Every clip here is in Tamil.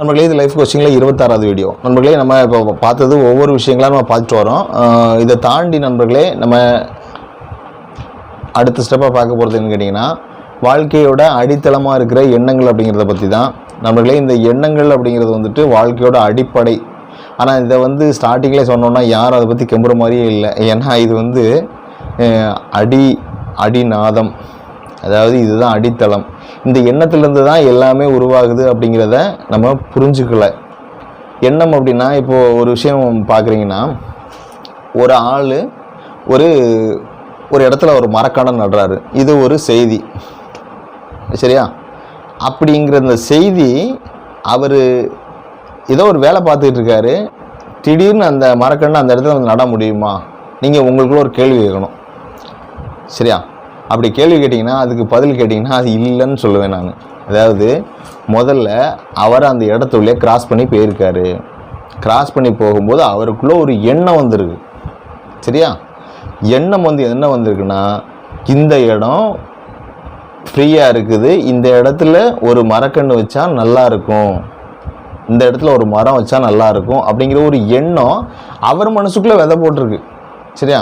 நம்மளே இது லைஃப் கோச்சிங்கில் இருபத்தாறாவது வீடியோ நண்பர்களே நம்ம இப்போ பார்த்தது ஒவ்வொரு விஷயங்களாக நம்ம பார்த்துட்டு வரோம். இதை தாண்டி நண்பர்களே நம்ம அடுத்த ஸ்டெப்பாக பார்க்க போகிறது என்னன்னு கேட்டிங்கன்னா வாழ்க்கையோட அடித்தளமாக இருக்கிற எண்ணங்கள் அப்படிங்கிறத பற்றி தான். நம்மளே இந்த எண்ணங்கள் அப்படிங்கிறது வந்துட்டு வாழ்க்கையோட அடிப்படை. ஆனால் இதை வந்து ஸ்டார்டிங்கில் சொன்னோன்னா யாரும் அதை பற்றி கெம்புற மாதிரியே இல்லை. ஏன்னா இது வந்து அடி அடிநாதம். அதாவது இதுதான் அடித்தளம். இந்த எண்ணத்துலேருந்து தான் எல்லாமே உருவாகுது அப்படிங்கிறத நம்ம புரிஞ்சுக்கல. எண்ணம் அப்படின்னா இப்போது ஒரு விஷயம் பார்க்குறீங்கன்னா ஒரு ஆள் ஒரு ஒரு இடத்துல ஒரு மரக்கடை நடுறாரு. இது ஒரு செய்தி. சரியா? அப்படிங்கிற அந்த செய்தி அவர் ஏதோ ஒரு வேலை பார்த்துக்கிட்டு இருக்காரு. திடீர்னு அந்த மரக்கன்று அந்த இடத்துல வந்து நட முடியுமா? நீங்கள் உங்களுக்குள்ள ஒரு கேள்வி கேட்கணும். சரியா? அப்படி கேள்வி கேட்டிங்கன்னா அதுக்கு பதில் கேட்டிங்கன்னா அது இல்லைன்னு சொல்லுவேன் நான். அதாவது முதல்ல அவர் அந்த இடத்துள்ளே கிராஸ் பண்ணி போயிருக்காரு. கிராஸ் பண்ணி போகும்போது அவருக்குள்ளே ஒரு எண்ணம் வந்திருக்கு. சரியா? எண்ணம் வந்து என்ன வந்திருக்குன்னா இந்த இடம் ஃப்ரீயாக இருக்குது. இந்த இடத்துல ஒரு மரக்கன்று வச்சா நல்லா இருக்கும். இந்த இடத்துல ஒரு மரம் வச்சா நல்லா இருக்கும். அப்படிங்கிற ஒரு எண்ணம் அவர் மனசுக்குள்ளே விதை போட்டிருக்கு. சரியா?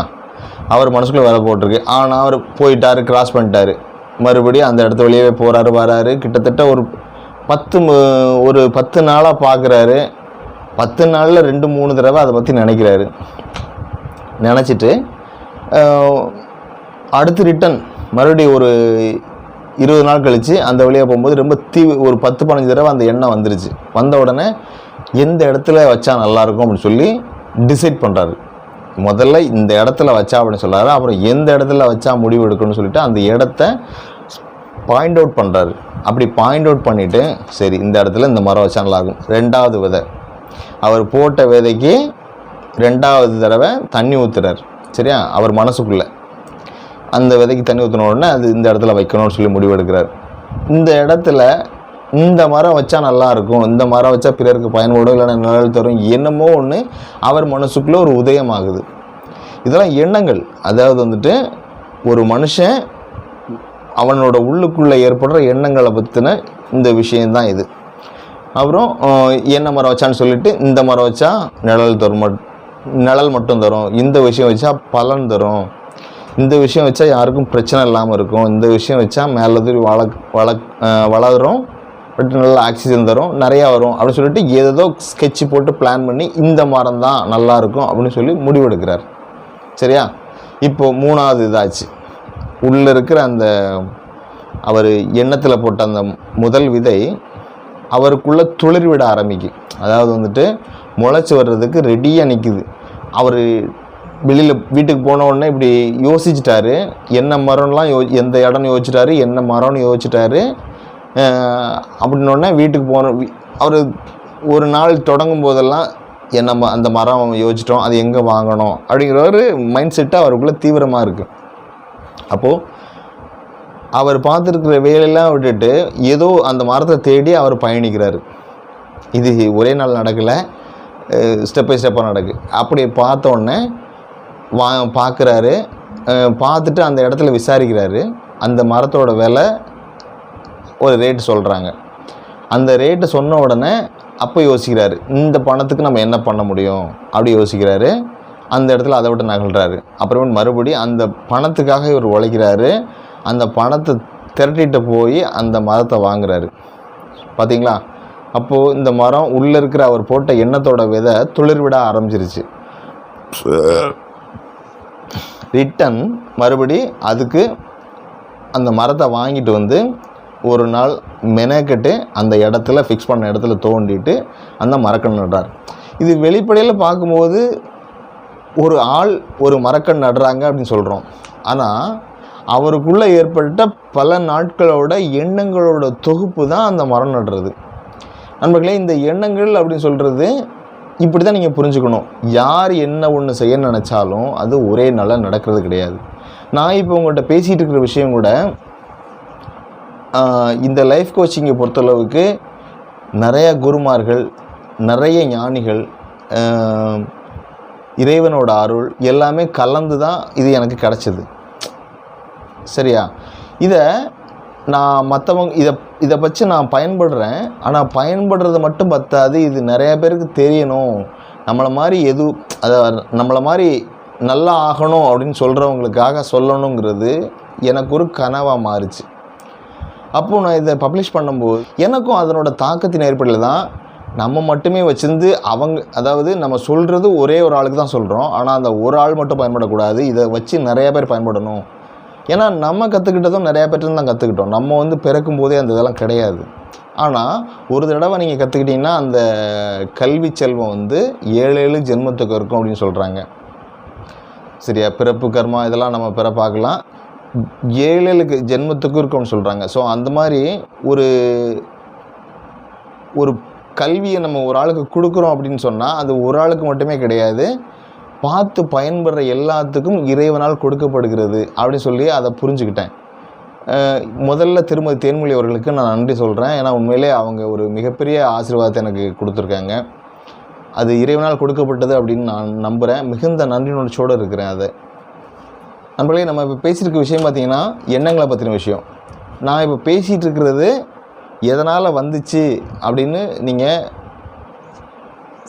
அவர் மனசுக்குள்ளே வேலை போட்டிருக்கு. ஆனால் அவர் போயிட்டார் கிராஸ் பண்ணிட்டாரு. மறுபடியும் அந்த இடத்து வழியே போகிறாரு வராரு. கிட்டத்தட்ட ஒரு பத்து மு- ஒரு பத்து நாளாக பார்க்குறாரு பத்து நாளில் ரெண்டு மூணு தடவை அதை பற்றி நினைக்கிறாரு. நினச்சிட்டு அடுத்து ரிட்டன் மறுபடியும் ஒரு இருபது நாள் கழித்து அந்த வழியாக போகும்போது ரொம்ப தீ ஒரு பத்து பதினஞ்சு தடவை அந்த எண்ணம் வந்துருச்சு. வந்த உடனே எந்த இடத்துல வச்சா நல்லாயிருக்கும் அப்படின்னு சொல்லி டிசைட் பண்ணுறாரு முதல்ல இந்த இடத்துல வச்சா அப்படின்னு சொல்கிறாரு அப்புறம் எந்த இடத்துல வச்சா முடிவு எடுக்கணும்னு சொல்லிட்டு அந்த இடத்த பாயிண்ட் அவுட் பண்ணுறாரு அப்படி பாயிண்ட் அவுட் பண்ணிவிட்டு சரி இந்த இடத்துல இந்த மரம் வச்சா நல்லாயிருக்கும் ரெண்டாவது விதை. அவர் போட்ட விதைக்கு ரெண்டாவது தடவை தண்ணி ஊற்றுறார் சரியா? அவர் மனசுக்குள்ளே. அந்த விதைக்கு தண்ணி ஊற்றின உடனே அது இந்த இடத்துல வைக்கணும்னு சொல்லி முடிவெடுக்கிறார் இந்த இடத்துல இந்த மரம் வச்சா நல்லா இருக்கும் இந்த மரம் வச்சா பிறருக்கு பயன்படும் இல்லைன்னா நிழல் தரும் என்னமோ ஒன்று அவர் மனசுக்குள்ளே ஒரு உதயமாகுது. இதெல்லாம் எண்ணங்கள். அதாவது வந்துட்டு ஒரு மனுஷன் அவனோட உள்ளுக்குள்ளே ஏற்படுற எண்ணங்களை பற்றின இந்த விஷயந்தான் இது. அப்புறம் என்ன மரம் வச்சான்னு சொல்லிட்டு இந்த மரம் வச்சா நிழல் தரும் மட் நிழல் மட்டும் தரும் இந்த விஷயம் வச்சா பலன் தரும். இந்த விஷயம் வச்சா யாருக்கும் பிரச்சனை இல்லாமல் இருக்கும் இந்த விஷயம் வச்சா மேலே தூரி வள வள வளரும். நல்லா ஆக்சிஜன் தரும். நிறையா வரும். அப்படின்னு சொல்லிட்டு ஏதேதோ ஸ்கெட்சு போட்டு பிளான் பண்ணி இந்த மரம் தான் நல்லா இருக்கும் அப்படின்னு சொல்லி முடிவெடுக்கிறார். சரியா? இப்போ மூணாவது இதாச்சு. உள்ளே இருக்கிற அந்த அவர் எண்ணத்தில் போட்ட அந்த முதல் விதை அவருக்குள்ளே துளிர் விட ஆரம்பிக்கும். அதாவது வந்துட்டு முளைச்சி வர்றதுக்கு ரெடியாக நிற்குது அவர் வெளியில் வீட்டுக்கு போன உடனே இப்படி யோசிச்சிட்டாரு. என்ன மரம்லாம் யோ எந்த இடம்னு யோசிச்சிட்டாரு என்ன மரம்னு யோசிச்சிட்டாரு. அப்படின்னோடனே வீட்டுக்கு போனோம் அவர் ஒரு நாள் தொடங்கும் போதெல்லாம் என்ன ம- அந்த மரம் யோசிச்சிட்டோம் அது எங்கே வாங்கணும்? அப்படிங்கிற ஒரு மைண்ட் செட்டு அவருக்குள்ளே தீவிரமாக இருக்குது அப்போது அவர் பார்த்துருக்கிற வேலையெல்லாம் விட்டுட்டு ஏதோ அந்த மரத்தை தேடி அவர் பயணிக்கிறார். இது ஒரே நாள் நடக்கலை. ஸ்டெப் பை ஸ்டெப்பாக நடக்கு. அப்படி பார்த்தோன்னே வா பார்க்குறாரு. பார்த்துட்டு அந்த இடத்துல விசாரிக்கிறாரு. அந்த மரத்தோட விலை ஒரு ரேட்டு சொல்கிறாங்க அந்த ரேட்டு சொன்ன உடனே அப்போ யோசிக்கிறாரு இந்த பணத்துக்கு நம்ம என்ன பண்ண முடியும்? அப்படி யோசிக்கிறாரு. அந்த இடத்துல அதை விட்டு நகழ்கிறாரு அப்புறமேட்டு மறுபடியும் அந்த பணத்துக்காக இவர் உழைக்கிறாரு. அந்த பணத்தை திரட்டிட்டு போய் அந்த மரத்தை வாங்குறாரு. பார்த்தீங்களா அப்போது இந்த மரம் உள்ளே இருக்கிற அவர் போட்ட எண்ணத்தோட விதை துளிர் விட ஆரம்பிச்சிருச்சு. ரிட்டன் மறுபடி அதுக்கு அந்த மரத்தை வாங்கிட்டு வந்து ஒரு நாள் மெனக்கெட்டு அந்த இடத்துல ஃபிக்ஸ் பண்ண இடத்துல தோண்டிட்டு அந்த மரக்கன்று நடுறார். இது வெளிப்படையில் பார்க்கும்போது ஒரு ஆள் ஒரு மரக்கன்று நடுறாங்க அப்படின்னு சொல்கிறோம் ஆனால் அவருக்குள்ளே ஏற்பட்ட பல நாட்களோட எண்ணங்களோட தொகுப்பு தான் அந்த மரம் நடுறது. நண்பர்களே இந்த எண்ணங்கள் அப்படின்னு சொல்கிறது இப்படி தான் நீங்கள் புரிஞ்சுக்கணும். யார் என்ன ஒன்று செய்ய நினச்சாலும் அது ஒரே நாளில் நடக்கிறது கிடையாது. நான் இப்போ உங்கள்கிட்ட பேசிகிட்டு இருக்கிற விஷயம் கூட இந்த லைஃப் கோச்சிங்கை பொறுத்தளவுக்கு நிறையா குருமார்கள் நிறைய ஞானிகள் இறைவனோட அருள் எல்லாமே கலந்து தான் இது எனக்கு கிடச்சிது. சரியா? இதை நான் மற்றவங்க இதை இதை பற்றி நான் பயன்படுறேன். ஆனால் பயன்படுறது மட்டும் பத்தாது. இது நிறைய பேருக்கு தெரியணும். நம்மளை மாதிரி எது அதை நம்மளை மாதிரி நல்லா ஆகணும் அப்படின்னு சொல்கிறவங்களுக்காக சொல்லணுங்கிறது எனக்கு ஒரு கனவாக மாறுச்சு. அப்போது நான் இதை பப்ளிஷ் பண்ணும்போது எனக்கும் அதனோட தாக்கத்தின் ஏற்படல தான் நம்ம மட்டுமே வச்சுருந்து அவங்க அதாவது நம்ம சொல்கிறது ஒரே ஒரு ஆளுக்கு தான் சொல்கிறோம் ஆனால் அந்த ஒரு ஆள் மட்டும் பயன்படக்கூடாது. இதை வச்சு நிறையா பேர் பயன்படணும். ஏன்னா நம்ம கற்றுக்கிட்டதும் நிறையா பேர்ட்டு தான் கற்றுக்கிட்டோம் நம்ம வந்து பிறக்கும் போதே அந்த இதெல்லாம் கிடையாது. ஆனால் ஒரு தடவை நீங்கள் கற்றுக்கிட்டிங்கன்னா அந்த கல்வி செல்வம் வந்து ஏழு ஏழு ஜென்மத்துக்கு இருக்கும் அப்படின்னு சொல்கிறாங்க சரியா? பிறப்பு கர்மா இதெல்லாம் நம்ம பிறப்பாக்கலாம். பார்க்கலாம் ஜென்மத்துக்கும் இருக்கும்னு சொல்கிறாங்க ஸோ அந்த மாதிரி ஒரு ஒரு கல்வியை நம்ம ஒரு ஆளுக்கு கொடுக்குறோம் அப்படின்னு சொன்னால் அது ஒரு ஆளுக்கு மட்டுமே கிடையாது. பார்த்து பயன்படுற எல்லாத்துக்கும் இறைவனால் கொடுக்கப்படுகிறது அப்படின்னு சொல்லி அதை புரிஞ்சுக்கிட்டேன். முதல்ல திருமதி தேன்மொழி அவர்களுக்கு நான் நன்றி சொல்கிறேன் ஏன்னா உண்மையிலே அவங்க ஒரு மிகப்பெரிய ஆசீர்வாதத்தை எனக்கு கொடுத்துருக்காங்க. அது இறைவனால் கொடுக்கப்பட்டது அப்படின்னு நான் நம்புகிறேன் மிகுந்த நன்றி உணர்ச்சியோடு இருக்கிறேன் அதை. நம்மளே நம்ம இப்போ பேசியிருக்க விஷயம் பார்த்தீங்கன்னா எண்ணங்களை பற்றின விஷயம். நான் இப்போ பேசிகிட்டு இருக்கிறது எதனால் வந்துச்சு அப்படின்னு நீங்கள்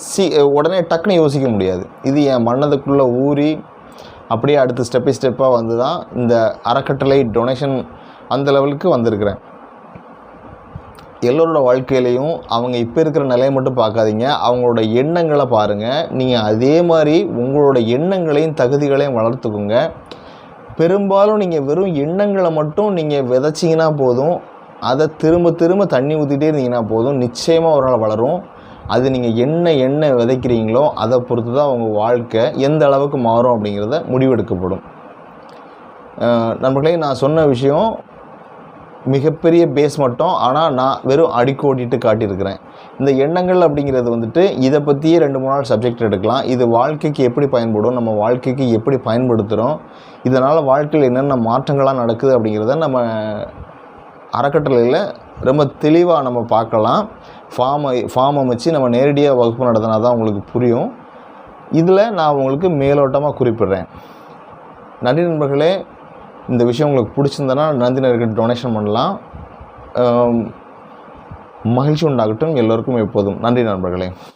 சி உடனே டக்குன்னு யோசிக்க முடியாது. இது என் மன்னதுக்குள்ளே ஊறி அப்படியே அடுத்த ஸ்டெப் பை ஸ்டெப்பாக வந்து தான் இந்த அறக்கட்டளை டொனேஷன் அந்த லெவலுக்கு வந்திருக்கிறேன். எல்லோரோட வாழ்க்கையிலையும் அவங்க இப்போ இருக்கிற நிலையை மட்டும் பார்க்காதீங்க. அவங்களோட எண்ணங்களை பாருங்கள் நீங்கள் அதே மாதிரி உங்களோட எண்ணங்களையும் தகுதிகளையும் வளர்த்துக்குங்க. பெரும்பாலும் நீங்கள் வெறும் எண்ணங்களை மட்டும் நீங்கள் விதைச்சிங்கன்னா போதும். அதை திரும்ப திரும்ப தண்ணி ஊற்றிட்டே இருந்தீங்கன்னா போதும். நிச்சயமாக ஒரு நாள் வளரும். அது நீங்கள் என்ன என்ன விதைக்கிறீங்களோ அதை பொறுத்து தான் உங்கள் வாழ்க்கை எந்த அளவுக்கு மாறும் அப்படிங்கிறத முடிவெடுக்கப்படும். அஹ் நண்பர்களே நான் சொன்ன விஷயம் மிகப்பெரிய பேஸ் மட்டும். ஆனால் நான் வெறும் அடிக்கோடிட்டு காட்டியிருக்கிறேன். இந்த எண்ணங்கள் அப்படிங்கிறது வந்துட்டு இதை பற்றியே ரெண்டு மூணு நாள் சப்ஜெக்ட் எடுக்கலாம். இது வாழ்க்கைக்கு எப்படி பயன்படும் நம்ம வாழ்க்கைக்கு எப்படி பயன்படுத்துகிறோம் இதனால் வாழ்க்கையில் என்னென்ன மாற்றங்களாக நடக்குது அப்படிங்கிறத நம்ம அறக்கட்டளையில் ரொம்ப தெளிவாக நம்ம பார்க்கலாம். ஃபார்ம் ஃபார்ம் அமைச்சு நம்ம நேரடியாக வகுப்பு நடத்தினா தான் உங்களுக்கு புரியும். இதில் நான் உங்களுக்கு மேலோட்டமாக குறிப்பிடுறேன். நன்றி நண்பர்களே. இந்த விஷயம் உங்களுக்கு பிடிச்சிருந்தனா நந்தினருக்கு டொனேஷன் பண்ணலாம். மகிழ்ச்சி உண்டாகட்டும். எல்லோருக்கும் எப்போதும். நன்றி நண்பர்களே.